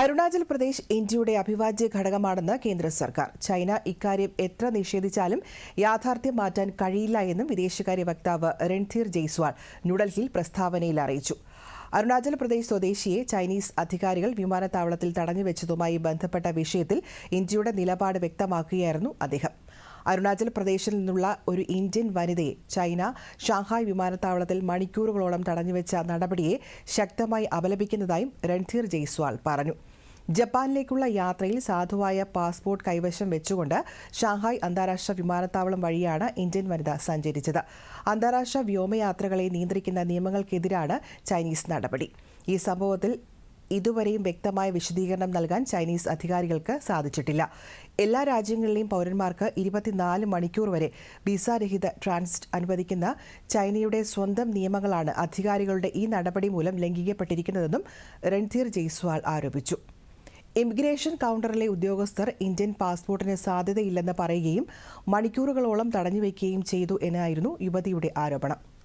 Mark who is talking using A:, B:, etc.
A: അരുണാചൽ പ്രദേശ് ഇന്ത്യയുടെ അഭിവാജ്യ ഘടകമാണെന്ന് കേന്ദ്ര സർക്കാർ. ചൈന ഇക്കാര്യം എത്ര നിഷേധിച്ചാലും യാഥാർത്ഥ്യം മാറ്റാൻ കഴിയില്ല എന്നും വിദേശകാര്യ വക്താവ് രൺധീർ ജയ്സ്വാൾ ന്യൂഡൽഹിയിൽ പ്രസ്താവനയിൽ അറിയിച്ചു. അരുണാചൽ പ്രദേശ് സ്വദേശിയെ ചൈനീസ് അധികാരികൾ വിമാനത്താവളത്തിൽ തടഞ്ഞുവെച്ചതുമായി ബന്ധപ്പെട്ട വിഷയത്തിൽ ഇന്ത്യയുടെ നിലപാട് വ്യക്തമാക്കുകയായിരുന്നു അദ്ദേഹം. അരുണാചൽ പ്രദേശിൽ നിന്നുള്ള ഒരു ഇന്ത്യൻ വനിതയെ ചൈന ഷാങ്ഹായ് വിമാനത്താവളത്തിൽ മണിക്കൂറുകളോളം തടഞ്ഞുവെച്ച നടപടിയെ ശക്തമായി അപലപിക്കുന്നതായും രൺധീർ ജയ്സ്വാൾ പറഞ്ഞു. ജപ്പാനിലേക്കുള്ള യാത്രയിൽ സാധുവായ പാസ്പോർട്ട് കൈവശം വെച്ചുകൊണ്ട് ഷാങ്ഹായ് അന്താരാഷ്ട്ര വിമാനത്താവളം വഴിയാണ് ഇന്ത്യൻ വനിത സഞ്ചരിച്ചത്. അന്താരാഷ്ട്ര വ്യോമയാത്രകളെ നിയന്ത്രിക്കുന്ന നിയമങ്ങൾക്കെതിരാണ് ചൈനീസ് നടപടി. ഈ സംഭവത്തിൽ ഇതുവരെയും വ്യക്തമായ വിശദീകരണം നൽകാൻ ചൈനീസ് അധികാരികൾക്ക് സാധിച്ചിട്ടില്ല. എല്ലാ രാജ്യങ്ങളിലെയും പൗരന്മാർക്ക് ഇരുപത്തിനാല് മണിക്കൂർ വരെ വിസാരഹിത ട്രാൻസിറ്റ് അനുവദിക്കുന്ന ചൈനയുടെ സ്വന്തം നിയമങ്ങളാണ് അധികാരികളുടെ ഈ നടപടി മൂലം ലംഘിക്കപ്പെട്ടിരിക്കുന്നതെന്നും രൺധീർ ജയ്സ്വാൾ ആരോപിച്ചു. ഇമിഗ്രേഷൻ കൗണ്ടറിലെ ഉദ്യോഗസ്ഥർ ഇന്ത്യൻ പാസ്പോർട്ടിന് സാധ്യതയില്ലെന്ന് പറയുകയും മണിക്കൂറുകളോളം തടഞ്ഞുവെക്കുകയും ചെയ്തു എന്നായിരുന്നു യുവതിയുടെ ആരോപണം.